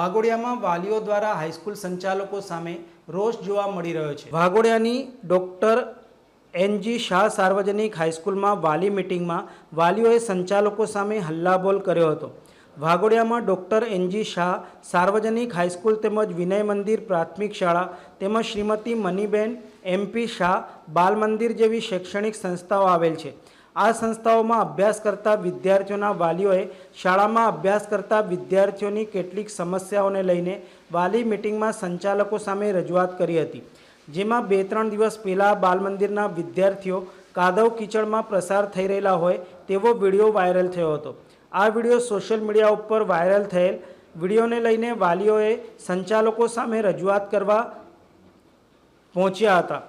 વાઘોડિયામાં વાલીઓ દ્વારા હાઈસ્કૂલ સંચાલકો સામે રોષ જોવા મળી રહ્યો છે. વાઘોડિયાની ડૉક્ટર એનજી શાહ સાર્વજનિક હાઈસ્કૂલમાં વાલી મિટિંગમાં વાલીઓએ સંચાલકો સામે હલ્લાબોલ કર્યો હતો. વાઘોડિયામાં ડૉક્ટર એનજી શાહ સાર્વજનિક હાઈસ્કૂલ તેમજ વિનય મંદિર પ્રાથમિક શાળા તેમજ શ્રીમતી મનીબેન એમપી શાહ બાલ મંદિર જેવી શૈક્ષણિક સંસ્થાઓ આવેલ છે. આ સંસ્થાઓમાં અભ્યાસ કરતા વિદ્યાર્થીઓના વાલીઓએ શાળામાં અભ્યાસ કરતા વિદ્યાર્થીઓની કેટલીક સમસ્યાઓને લઈને વાલી મિટિંગમાં સંચાલકો સામે રજૂઆત કરી હતી. જેમાં બે ત્રણ દિવસ પહેલાં બાલમંદિરના વિદ્યાર્થીઓ કાદવ કીચડમાં પ્રસાર થઈ રહેલા હોય તેવો વીડિયો વાયરલ થયો હતો. આ વીડિયો સોશિયલ મીડિયા ઉપર વાયરલ થયેલ વિડીયોને લઈને વાલીઓએ સંચાલકો સામે રજૂઆત કરવા પહોંચ્યા હતા.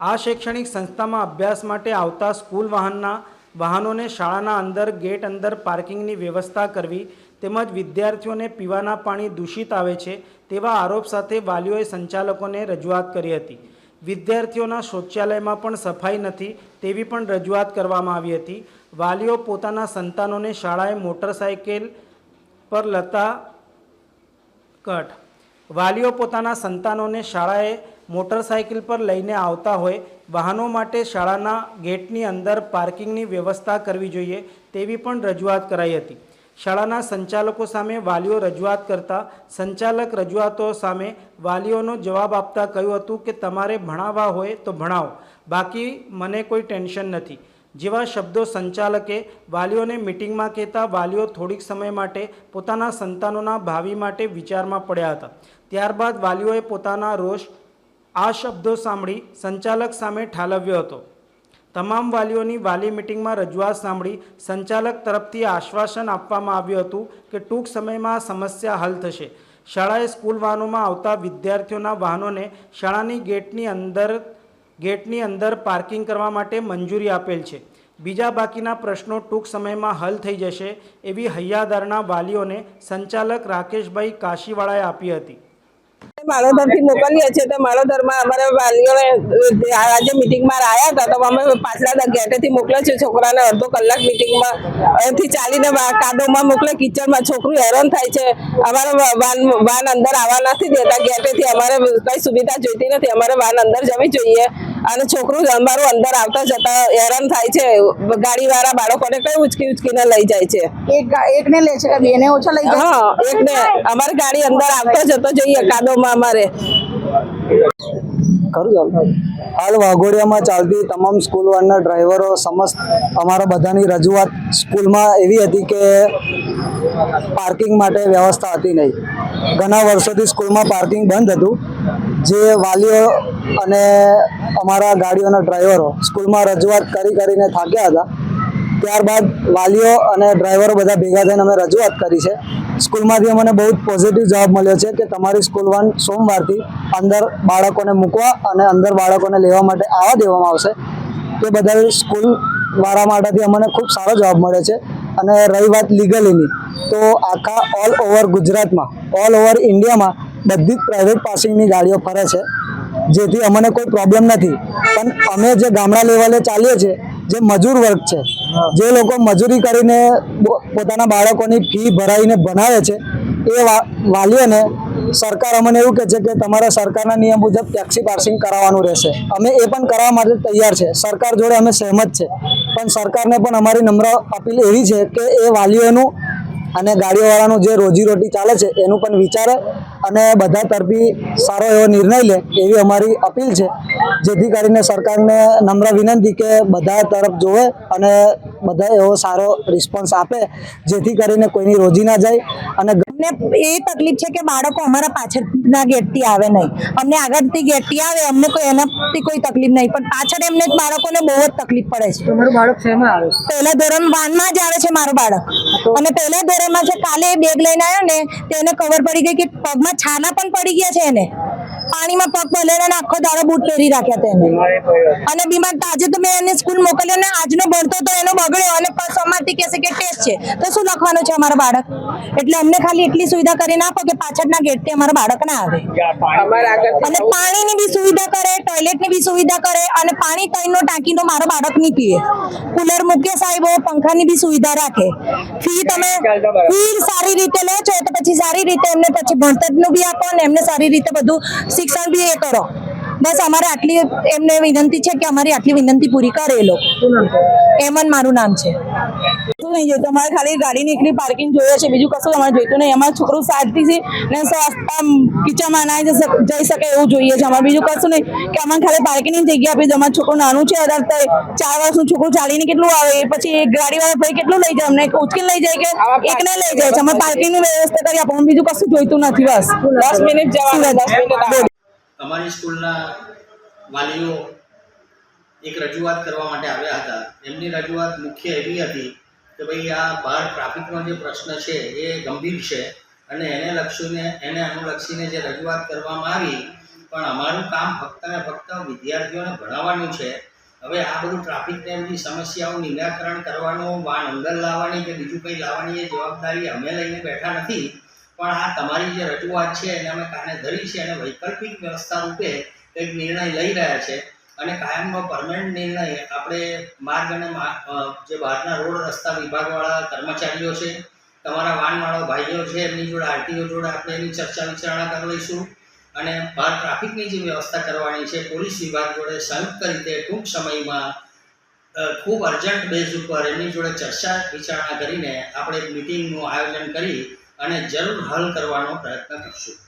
આ શૈક્ષણિક સંસ્થામાં અભ્યાસ માટે આવતા સ્કૂલ વાહનના વાહનોને શાળાના અંદર ગેટ અંદર પાર્કિંગની વ્યવસ્થા કરવી તેમજ વિદ્યાર્થીઓને પીવાના પાણી દૂષિત આવે છે તેવા આરોપ સાથે વાલીઓએ સંચાલકોને રજૂઆત કરી હતી. વિદ્યાર્થીઓના શૌચાલયમાં પણ સફાઈ નથી તેવી પણ રજૂઆત કરવામાં આવી હતી. વાલીઓ પોતાના સંતાનોને શાળાએ મોટરસાઇકલ પર લતા કટ. વાલીઓ પોતાના સંતાનોને શાળાએ મોટરસાઇકલ પર લઈને આવતા હોય, વાહનો માટે શાળાના ગેટની અંદર પાર્કિંગની વ્યવસ્થા કરવી જોઈએ તેવી પણ રજૂઆત કરાઈ હતી. શાળાના સંચાલકો સામે વાલીઓ રજૂઆત કરતા સંચાલક રજૂઆતો સામે વાલીઓનો જવાબ આપતા કહ્યું હતું કે, તમારે ભણાવવા હોય તો ભણાવો. બાકી મને કોઈ ટેન્શન નથી. જેવા શબ્દો સંચાલકે વાલીઓને મિટિંગમાં કહેતા વાલીઓ થોડીક સમય માટે પોતાના સંતાનોના ભાવિ માટે વિચારમાં પડ્યા હતા. ત્યારબાદ વાલીઓએ પોતાના રોષ આ શબ્દો સાંભળી સંચાલક સામે ઠાલવ્યો હતો. તમામ વાલીઓની વાલી મિટિંગમાં રજૂઆત સાંભળી સંચાલક તરફથી આશ્વાસન આપવામાં આવ્યું હતું કે ટૂંક સમયમાં આ સમસ્યા હલ થશે. શાળાએ સ્કૂલ વાહનોમાં આવતા વિદ્યાર્થીઓના વાહનોને શાળાની ગેટની અંદર ગેટની અંદર પાર્કિંગ કરવા માટે મંજૂરી આપેલ છે. બીજા બાકીના પ્રશ્નો ટૂંક સમયમાં હલ થઈ જશે એવી હૈયાદારના વાલીઓને સંચાલક રાકેશભાઈ કાશીવાળાએ આપી હતી. માળોદરથી મોકલીએ છીએ તો માળોદરમાં અમારે વાલીઓએ આજે મિટિંગમાં આવ્યા હતા, તો અમે પાછલા ગેટેથી મોકલે છે છોકરાને અડધો કલાક મિટિંગમાં અહીંથી ચાલીને કાદવમાં મોકલે કિચડમાં છોકરું હેરાન થાય છે. અમારે વાન વાન અંદર આવવા નથી દેતા, ગેટેથી અમારે કઈ સુવિધા જોઈતી નથી, અમારે વાન અંદર જવી જોઈએ. અને છોકરું અમારું અંદર આવતા જતા હેરાન થાય છે. ગાડીવાળા બાળકોને કઈ ઉચકી ઉચકીને લઈ જાય છે. એક એકને લે છે બેને ઓછા લઈ જાય? હા એકને. અમારી ગાડી અંદર આવતો જતો જોઈએ કાદોમાં અમારે. ખરું હાલ વાઘોડિયામાં ચાલતી તમામ સ્કૂલ વાનના ડ્રાઈવરો સમસ્ત અમારા બધાની રજૂઆત સ્કૂલમાં એવી હતી કે પાર્કિંગ માટે વ્યવસ્થા હતી નહીં. ઘણા વર્ષોથી સ્કૂલમાં પાર્કિંગ બંધ હતું. જે વાલીઓ અને અમારા ગાડીઓના ડ્રાઈવરો સ્કૂલમાં રજૂઆત કરી કરીને થાક્યા હતા, ત્યારબાદ વાલીઓ અને ડ્રાઈવરો બધા ભેગા થઈને અમે રજૂઆત કરી છે. સ્કૂલમાંથી અમને બહુ જ પોઝિટિવ જવાબ મળ્યો છે કે તમારી સ્કૂલ વાન સોમવારથી અંદર બાળકોને મૂકવા અને અંદર બાળકોને લેવા માટે આવવા દેવામાં આવશે. તે બદલ સ્કૂલ વાળા માટેથી અમને ખૂબ સારો જવાબ મળે છે. અને રહી વાત લીગલીની તો આખા ઓલ ઓવર ગુજરાતમાં ઓલ ઓવર ઇન્ડિયામાં બધી જ પ્રાઇવેટ પાસિંગની ગાડીઓ ફરે છે. જેથી અમને કોઈ પ્રોબ્લેમ નથી. પણ અમે જે ગામડા લેવલે ચાલીએ છીએ જે મજૂર વર્ગ છે જે લોકો મજૂરી કરીને પોતાના બાળકોની ફી ભરાઈને ભણાવે છે એ વાલીઓને સરકાર અમને એવું કહે છે કે તમારે સરકારના નિયમ મુજબ ટેક્સી પાર્સિંગ કરાવવાનું રહેશે. અમે એ પણ કરાવવા માટે તૈયાર છે. સરકાર જોડે અમે સહેમત છે. પણ સરકારને પણ અમારી નમ્ર અપીલ એવી છે કે એ વાલીઓનું અને ગાડીઓવાળાનું જે રોજીરોટી ચાલે છે એનું પણ વિચારે અને બધા તરફી સારો એવો નિર્ણય લે એવી અમારી અપીલ છે. જેથી કરીને સરકારને નમ્ર વિનંતી કે બધા તરફ જોવે અને બધા એવો સારો રિસ્પોન્સ આપે. જેથી કરીને કોઈની રોજી ના જાય અને અમને એ તકલીફ છે કે બાળકો અમારા પાછળના ગેટથી આવે નહીં. અમને આગળથી ગેટથી આવે અમને કોઈ એનાથી કોઈ તકલીફ નહીં. પણ પાછળ એમને બાળકોને બહુ જ તકલીફ પડે છે. તમારું બાળક શેમાં આવે પહેલા ધોરણ વાનમાં જ આવે છે મારો બાળક. અને પહેલા ધોરણમાં છે કાલે બેગ લઈને આવ્યો ને તો એને ખબર પડી ગઈ કે પગમાં છાના પણ પડી ગયા છે એને. પાણીમાં પગ ને આખો દાડો બૂટ પહેરી રાખ્યા તેને અને બીમાર આજે તો મેં એને સ્કૂલ મોકલ્યો ને આજનો ભણતો તો એનો બગડ્યો અને પાછો કહેશે કે ટેસ્ટ છે. તો શું લખવાનું છે અમારું બાળક? એટલે અમને ખાલી એટલી સુવિધા કરીને આપો કે પાછળના ગેટથી અમારા બાળક ના આવે. અને પાણીની બી સુવિધા કરે ટોયલેટની બી સુવિધા કરે અને પાણી તઈનો ટાંકીનો મારો બાળક નહીં પીએ કુલર મૂકે સાહેબો પંખાની બી સુવિધા રાખે. ફી તમે ફી સારી રીતે લો છો તો પછી સારી રીતે એમને પછી ભણતરનું બી આપો ને એમને સારી રીતે બધું શિક્ષણ બી એ કરો. બસ અમારે આટલી એમને વિનંતી છે કે અમારી આટલી વિનંતી પૂરી કરે એ લોકો. એમન મારું નામ છે. શું નહીં જોઈતું. અમારે ખાલી ગાડીની એકલી પાર્કિંગ જોઈએ છે. બીજું કશું અમારે જોઈતું નહીં. અમારું છોકરું શાંતિથી ને સ- કિચનમાં ના જઈ શકે એવું જોઈએ છે. અમારે બીજું કશું નહીં કે અમારે ખાલી પાર્કિંગની જગ્યા આપી અમારું છોકરું નાનું છે અઢાર ચાર વર્ષનું છોકરું ચાલીને કેટલું આવે? એ પછી એક ગાડીવાળા ભાઈ કેટલું લઈ જાય? અમને ઉચકીને લઈ જાય કે એકને લઈ જાય છે? અમારે પાર્કિંગની વ્યવસ્થા કરી આપો. બીજું કશું જોઈતું નથી. બસ. દસ મિનિટ જવા દસ મિનિટ અમારી સ્કૂલના વાલીઓ એક રજૂઆત કરવા માટે આવ્યા હતા. એમની રજૂઆત મુખ્ય એવી હતી કે ભાઈ આ બહાર ટ્રાફિકનો જે પ્રશ્ન છે એ ગંભીર છે અને એને લક્ષીને, એને અનુલક્ષીને જે રજૂઆત કરવામાં આવી, પણ અમારું કામ ફક્ત ને ફક્ત વિદ્યાર્થીઓને ભણાવવાનું છે. હવે આ બધું ટ્રાફિકને એમની સમસ્યાઓ નિરાકરણ કરવાનું વાન અંદર લાવવાની કે બીજું કંઈ લાવવાની એ જવાબદારી અમે લઈને બેઠા નથી. પણ આ તમારી જે રજૂઆત છે એને અમે કાને ધરી છે અને વૈકલ્પિક વ્યવસ્થા રૂપે એક નિર્ણય લઈ રહ્યા છે અને કાયમનો પરમનન્ટ નિર્ણય આપણે માર્ગ અને જે બહારના રોડ રસ્તા વિભાગવાળા કર્મચારીઓ છે, તમારા વાનવાળા ભાઈઓ છે, એમની જોડે આરટીઓ જોડે આપણે એની ચર્ચા વિચારણા કરી લઈશું અને બહાર ટ્રાફિકની જે વ્યવસ્થા કરવાની છે, પોલીસ વિભાગ જોડે સંયુક્ત રીતે ટૂંક સમયમાં ખૂબ અર્જન્ટ બેઝ ઉપર એમની જોડે ચર્ચા વિચારણા કરીને આપણે એક મિટિંગનું આયોજન કરી અને જરૂર હલ કરવાનો પ્રયત્ન કરશું.